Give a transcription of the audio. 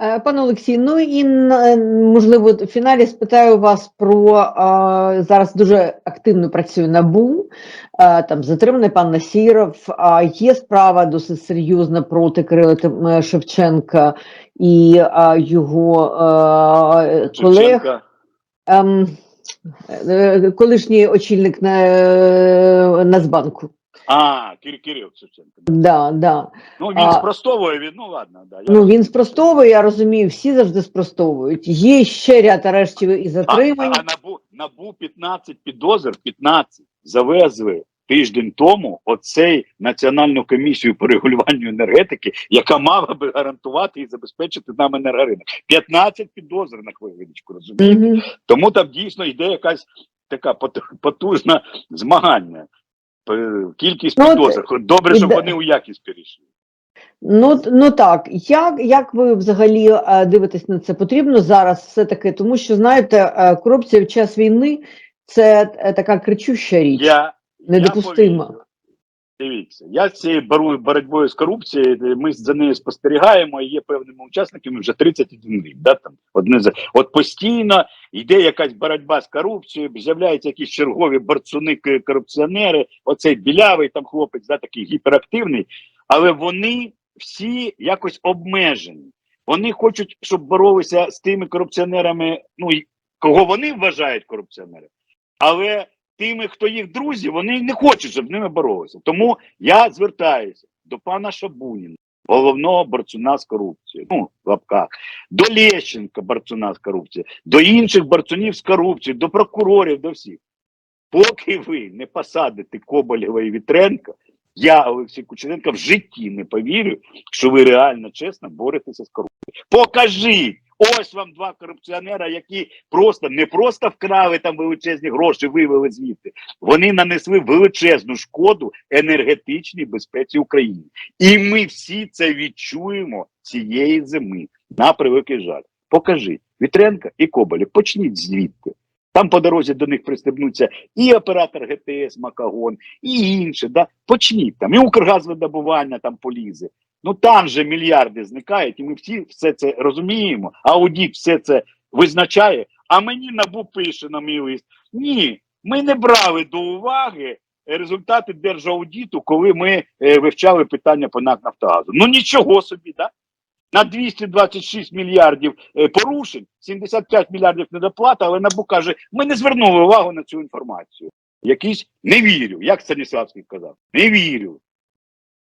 Е, Пане Олексій, ну і можливо в фіналі спитаю вас про зараз дуже активно працює НАБУ, там затриманий пан Насіров. А є справа досить серйозна проти Кирила е, Шевченка і його колег. Ем, е, колишній очільник на, е, Нацбанку. А, Кир Кирил Шевченко. Да, да. Ну він А- спростовує він, ну ладно, да. Я... Ну він спростовує, я розумію, всі завжди спростовують. Є ще ряд арештів і а, а, затримань. а набу, набу 15 підозр, 15 завезли тиждень тому оцей національну комісію по регулюванню енергетики, яка мала би гарантувати і забезпечити нам енергоринок. 15 підозр на хвилиночку, розумієте? Мгм. Тому там дійсно йде якась така поту- потужна змагання. Кількість Ну, підозр. Добре, щоб вони у якість перейшли. Ну, ну так, як, як ви взагалі е, дивитесь на це? Потрібно зараз все-таки, тому що знаєте, е, корупція в час війни це е, така кричуща річ, Я недопустима. Я. Дивіться, я з цією боротьбою з корупцією, ми за нею спостерігаємо і є певними учасниками вже 31 рік. Да, там, одне за... От постійно йде якась боротьба з корупцією, з'являються якісь чергові борцуни корупціонери, оцей білявий там хлопець, да, такий гіперактивний, але вони всі якось обмежені. Вони хочуть, щоб боролися з тими корупціонерами, ну кого вони вважають корупціонерами, але тими, хто їх друзі, вони не хочуть, щоб ними боролися. Тому я звертаюся до пана Шабуніна, головного борцуна з корупцією, ну, в лапках, до Лещенка, борцуна з корупцією, до інших борцунів з корупцією, до прокурорів, до всіх. Поки ви не посадите Коболєва і Вітренка, я, Олексій Кучеренко, в житті не повірю, що ви реально чесно боретеся з корупцією. Покажіть! Ось вам два корупціонера, які просто не просто вкрали там величезні гроші, вивели звідти. Вони нанесли величезну шкоду енергетичній безпеці України. І ми всі це відчуємо цієї зими. На превеликий жаль. Покажіть Вітренка і Коболєв, почніть звідти. Там по дорозі до них пристебнуться і оператор ГТС Макагон, і інші. Да? Почніть там, і Укргазвидобування там полізе. Ну там же мільярди зникають, і ми всі все це розуміємо. Аудіт все це визначає. А мені набу пише на мій лист: ні, ми не брали до уваги результати держаудіту, коли ми е, вивчали питання по НАК Нафтогазу. Ну нічого собі, да? На 226 мільярдів е, порушень, 75 мільярдів недоплата, але НАБУ каже, ми не звернули увагу на цю інформацію. Якийсь не вірю, як Станіславський казав, не вірю.